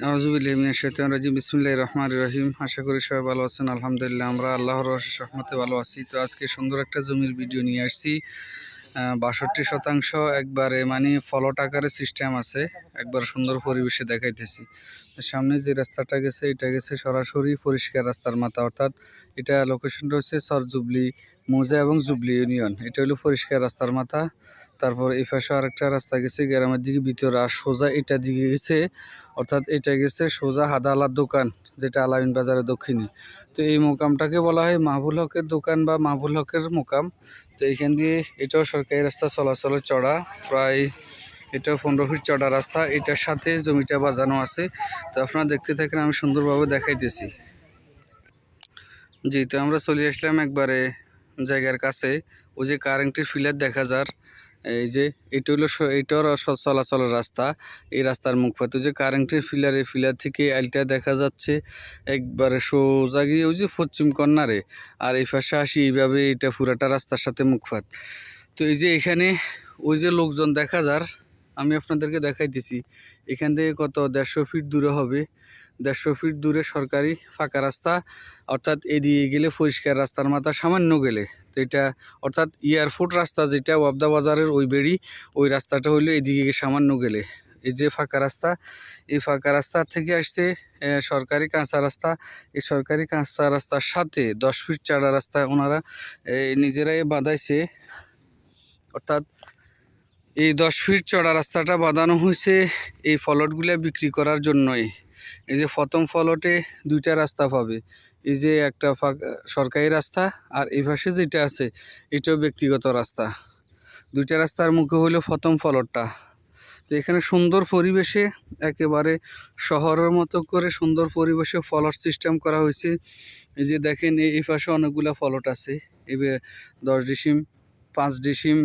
রাজিম। বিসমুল্লাহ রহমান রহিম। আশা করি সবাই ভালো আছেন। আলহামদুলিল্লাহ, আমরা আল্লাহর রহমতে ভালো আছি। তো আজকে সুন্দর একটা জমির ভিডিও নিয়ে আসছি। বাষট্টি শতাংশ একবারে মানে ফলট আকারে সিস্টেম আছে। একবার সুন্দর পরিবেশে দেখাইতেছি। সামনে যে রাস্তাটা গেছে, এটা গেছে সরাসরি পরিষ্কার রাস্তার মাথা। অর্থাৎ এটা লোকেশনটা হচ্ছে সর জুবলি, মোজা এবং জুবলি ইউনিয়ন এটা হলো পরিষ্কার রাস্তার মাথা। তারপর এই পাশে আরেকটা রাস্তা গেছে, গ্রামের দিকে ভিতরে। আর সোজা এটা দিকে গেছে, অর্থাৎ এটা গেছে সোজা হাদালার দোকান, যেটা আলামিন বাজারের দক্ষিণে। তো এই মোকামটাকে বলা হয় মাহবুল হকের দোকান বা মাহবুল হকের মোকাম। তো এইখান দিয়ে এটাও সরকারি রাস্তা চলাচল চড়া। প্রায় এটা পনেরো ফিট চড়া রাস্তা। এটার সাথে জমিটা বাজানো আছে। তো আপনারা দেখতে থাকেন, আমি সুন্দরভাবে দেখাইতেছি। জি, তো আমরা চলে আসলাম একবারে জায়গার কাছে। ওই যে কারেন্টের ফিলার দেখা যার। এই যে, এটা হলো এটার চলাচলের রাস্তা। এই রাস্তার মুখ পাতে যে কারেন্টের ফিলার, এই ফিলার থেকে আইলটা দেখা যাচ্ছে একবারে সোজা গিয়ে ওই যে পশ্চিম কর্নারে। আর এই পাশে আসি এইভাবে এটা পুরাটা রাস্তার সাথে মুখপাত তো এই যে এখানে ওই যে লোকজন দেখা যার, আমি আপনাদেরকে দেখাইতেছি। এখান থেকে কত দেড়শো ফিট দূরে হবে। দেড়শো ফিট দূরে সরকারি ফাঁকা রাস্তা, অর্থাৎ এদিকে গেলে পরিষ্কার রাস্তার মাথা সামান্য গেলে। তো এটা, অর্থাৎ এয়ারপোর্ট রাস্তা যেটা, ওয়াবদা বাজারের ওই বেড়ি, ওই রাস্তাটা হইল এদিকে সামান্য গেলে। এই যে ফাঁকা রাস্তা, এই ফাঁকা রাস্তার থেকে আসছে সরকারি কাঁচা রাস্তা। এই সরকারি কাঁচা রাস্তার সাথে দশ ফিট চারা রাস্তা ওনারা নিজেরাই বাঁধাইছে। অর্থাৎ এই দশ ফিট চড়া রাস্তাটা বাঁধানো হয়েছে এই ফলটগুলো বিক্রি করার জন্যই। এই যে প্রথম ফলটে দুইটা রাস্তা পাবে। এই যে একটা সরকারি রাস্তা আর এই পাশে যেটা আছে, এটাও ব্যক্তিগত রাস্তা। দুইটা রাস্তার মুখে হলো প্রথম ফলটটা। তো এখানে সুন্দর পরিবেশে একেবারে শহরের মতো করে সুন্দর পরিবেশে ফলট সিস্টেম করা হয়েছে। এই যে দেখেন এই এই পাশে অনেকগুলা ফলট আছে। এবার দশ ডিসিম, পাঁচ ডিসিম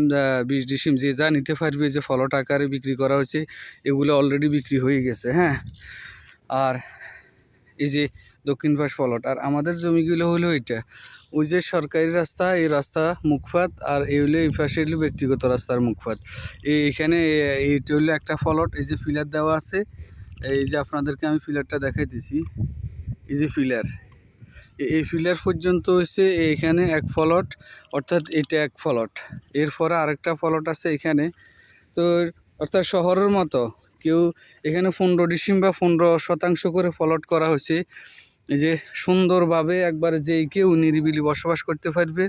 বিশ ডিসিম যে যা নিতে পারবে যে ফলট আকারে বিক্রি করা হয়েছে, এগুলো অলরেডি বিক্রি হয়ে গেছে হ্যাঁ? আর এই যে দক্ষিণ পাশ ফলট আর আমাদের জমিগুলো হলো এটা। ওই যে সরকারি রাস্তা, এই রাস্তা মুখপাত, আর এই হলো এই পাশে হলো ব্যক্তিগত রাস্তার মুখপাত। এই এখানে এইটা হলো একটা ফলট এই যে ফিলার দেওয়া আছে, এই যে আপনাদেরকে আমি ফিলারটা দেখাইতেছি। এই যে ফিলার এই ফিলার পর্যন্ত হচ্ছে এখানে এক ফলট অর্থাৎ এটা এক ফলট এরপরে আরেকটা ফলট আছে এখানে। তো অর্থাৎ শহরের মতো। কেউ এখানে পনেরো ডিসিম বা পনেরো শতাংশ করে ফলট করা হয়েছে। যে সুন্দরভাবে একবার যে কেউ নিরিবিলি বসবাস করতে পারবে,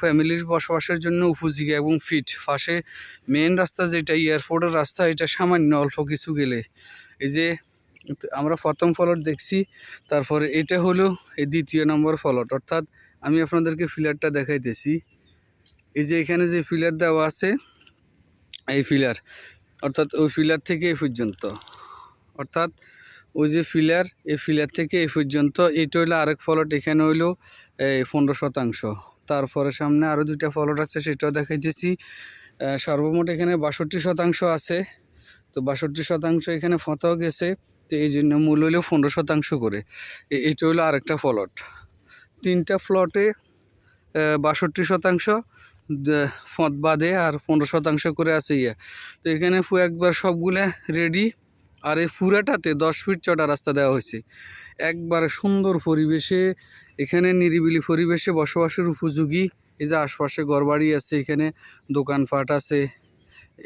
ফ্যামিলির বসবাসের জন্য উপযোগী এবং ফিট। পাশে মেন রাস্তা যেটা, এয়ারপোর্টের রাস্তা, এটা সামান্য অল্প কিছু গেলে। এই যে আমরা প্রথম ফলট দেখছি, তারপরে এটা হলো এই দ্বিতীয় নম্বর ফলট। অর্থাৎ আমি আপনাদেরকে ফিলারটা দেখাইতেছি। এই যে এখানে যে ফিলার দেওয়া আছে, এই ফিলার অর্থাৎ ওই ফিলার থেকে এই পর্যন্ত। অর্থাৎ ওই যে ফিলার এই ফিলার থেকে এই পর্যন্ত, এইটা হইল আরেক ফলট এখানে হইল এই পনেরো শতাংশ। তারপরে সামনে আরও দুইটা ফলট আছে, সেটাও দেখাইতেছি। সর্বমোট এখানে বাষট্টি শতাংশ আছে। তো বাষট্টি শতাংশ এখানে ফতাও গেছে, তো এই জন্য মূল হইল পনেরো শতাংশ করে। এ- এইটা হইল আরেকটা ফলট তিনটা ফ্লটে বাষট্টি শতাংশ ফত বাদে আর পনেরো শতাংশ করে আছে ইয়ে। তো এখানে একবার সবগুলা রেডি আর এই পুরাটাতে দশ ফিট চটা রাস্তা দেওয়া হয়েছে। একবারে সুন্দর পরিবেশে, এখানে নিরিবিলি পরিবেশে বসবাসের উপযোগী, এই যে আশপাশে ঘরবাড়ি আছে, এখানে দোকানপাট আছে।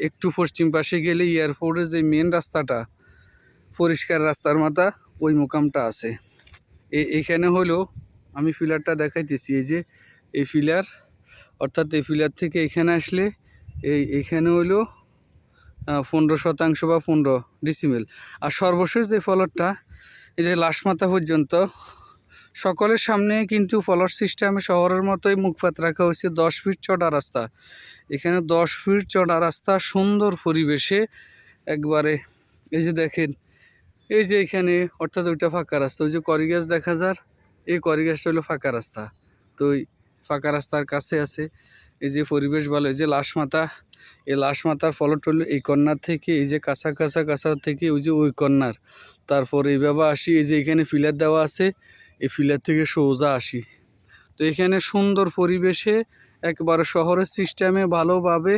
একটু পশ্চিম পাশে গেলে এয়ারপোর্টের যে মেন রাস্তাটা, পরিষ্কার রাস্তার মাথা, ওই মোকামটা আছে। এখানে হলো, আমি ফিলারটা দেখাইতেছি, এই যে, এই ফিলার অর্থাৎ এই ফিলার থেকে এখানে আসলে এই এখানে হলো পনেরো শতাংশ বা পনেরো ডিসিমেল আর সর্বশেষ যে ফলরটা এই যে লাশমাথা পর্যন্ত, সকলের সামনে কিন্তু ফলর সিস্টেমে শহরের মতোই মুখপাত রাখা হয়েছে, দশ ফিট চড়া রাস্তা। এখানে দশ ফিট চড়া রাস্তা, সুন্দর পরিবেশে একবারে, এই যে দেখেন, এই যে এখানে, অর্থাৎ ওইটা ফাঁকা রাস্তা, ওই যে করি গাছ দেখা যার, এই করি গাছটা হলো ফাঁকা রাস্তা। তো ফাঁকা রাস্তার কাছে আছে। এই যে পরিবেশ ভালো, এই যে লাশ মাথা, এই লাশ মাথার ফলট হলো এই কন্যার থেকে, এই যে কাঁচা কাঁচা কাঁচা থেকে ওই যে ওই কন্যার। তারপর এইভাবে আসি, এই যে এখানে ফিলার দেওয়া আছে, এই ফিলার থেকে সোজা আসি। তো এখানে সুন্দর পরিবেশে একবারে শহরের সিস্টেমে ভালোভাবে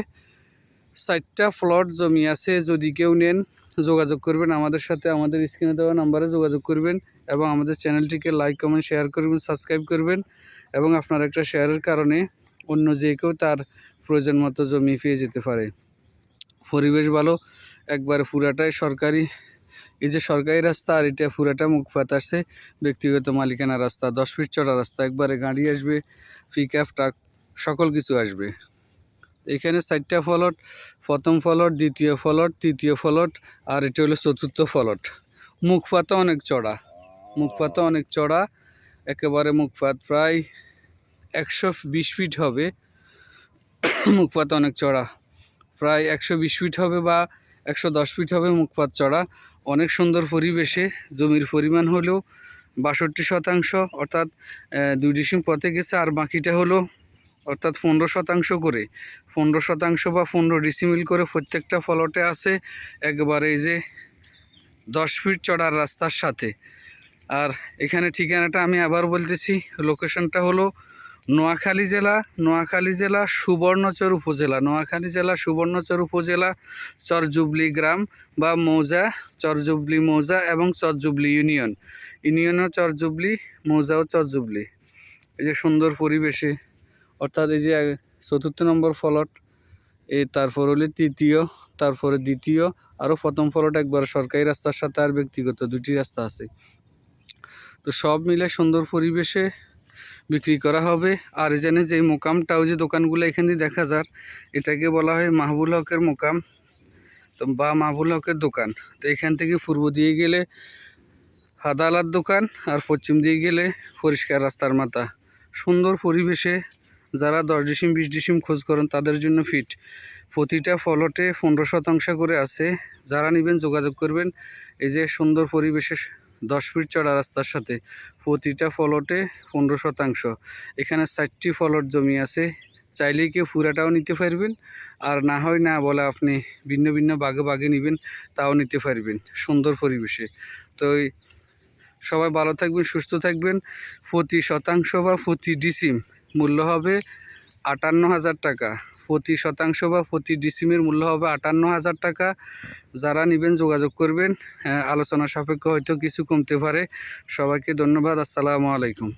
চারটা প্লট জমি আছে। যদি কেউ নেন, যোগাযোগ করবেন আমাদের সাথে, আমাদের স্ক্রিনে দেওয়া নাম্বারে যোগাযোগ করবেন এবং আমাদের চ্যানেলটিকে লাইক, কমেন্ট, শেয়ার করবেন, সাবস্ক্রাইব করবেন। এবং আপনার একটা শেয়ারের কারণে অন্য যে কেউ তার প্রয়োজন মতো জমি পেয়ে যেতে পারে। পরিবেশ ভালো, একবারে পুরাটাই সরকারি। এই যে সরকারি রাস্তা আর এটা পুরাটা মুখপাত আসছে ব্যক্তিগত মালিকানা রাস্তা, দশ ফিট চড়া রাস্তা, একবারে গাড়ি আসবে পিক আপ ট্রাক সকল কিছু আসবে। এখানে চারটা ফলট, প্রথম ফলট, দ্বিতীয় ফলট, তৃতীয় ফলট, আর এটা হলো চতুর্থ ফলট। মুখপাতও অনেক চড়া মুখপাতও অনেক চড়া একেবারে মুখপাত প্রায় একশো বিশ ফিট হবে। মুখপাত অনেক চড়া। প্রায় একশো বিশ ফিট হবে বা একশো দশ ফিট হবে মুখপাত চড়া। অনেক সুন্দর পরিবেশে, জমির পরিমাণ হলো বাষট্টি শতাংশ, অর্থাৎ দুই ডিসিম পথে গেছে, আর বাকিটা হলো, অর্থাৎ পনেরো শতাংশ করে। পনেরো শতাংশ বা পনেরো ডিসিমিল করে প্রত্যেকটা ফলটে আছে। একবারে এই যে দশ ফিট চড়ার রাস্তার সাথে। আর এখানে ঠিকানাটা আমি আবার বলতেছি, লোকেশনটা হলো নোয়াখালী জেলা নোয়াখালী জেলা সুবর্ণচর উপজেলা, নোয়াখালী জেলা সুবর্ণচর উপজেলা, চরজুবলি গ্রাম বা মৌজা, চরজুবলি মৌজা এবং চরজুবলি ইউনিয়ন। ইউনিয়নও চরজুবলি মৌজাও চরজুবলি। এই যে সুন্দর পরিবেশে, অর্থাৎ এই যে চতুর্থ নম্বর ফলট এই তারপর হলে তৃতীয়, তারপরে দ্বিতীয় আরও প্রথম ফলট একবার সরকারি রাস্তার সাথে আর ব্যক্তিগত দুটি রাস্তা আছে। তো সব মিলে সুন্দর পরিবেশে বিক্রি করা হবে। আর এখানে যে মোকামটাও যে দোকানগুলো এখানে দেখা যার, এটাকে বলা হয় মাহবুল হকের মোকাম, তো বা মাহবুল হকের দোকান। তো এখান থেকে পূর্ব দিয়ে গেলে হাদালার দোকান, আর পশ্চিম দিয়ে গেলে পরিষ্কার রাস্তার মাথা। সুন্দর পরিবেশে যারা দশ ডিসিম, বিশ ডিসিম খোঁজ করেন, তাদের জন্য ফিট। প্রতিটা ফলটে পনেরো শতাংশ করে আছে। যারা নেবেন যোগাযোগ করবেন। এই যে সুন্দর পরিবেশে দশ ফিট চড়া রাস্তার সাথে। প্রতিটা ফলটে পনেরো শতাংশ। এখানে ষাটটি ফলট জমি আছে। চাইলেই কেউ পুরাটাও নিতে পারবেন। আর না হয় না বলে আপনি ভিন্ন ভিন্ন বাগে বাগে নেবেন, তাও নিতে পারবেন। সুন্দর পরিবেশে। তো সবাই ভালো থাকবেন, সুস্থ থাকবেন। প্রতি শতাংশ বা প্রতি ডিসিম মূল্য হবে আটান্ন হাজার টাকা। প্রতি শতাংশ বা প্রতি ডিসিমের মূল্য হবে আটান্ন হাজার টাকা। যারা নেবেন যোগাযোগ করবেন। হ্যাঁ, আলোচনা সাপেক্ষ হয়তো কিছু কমতে পারে। সবাইকে ধন্যবাদ। আসসালামু আলাইকুম।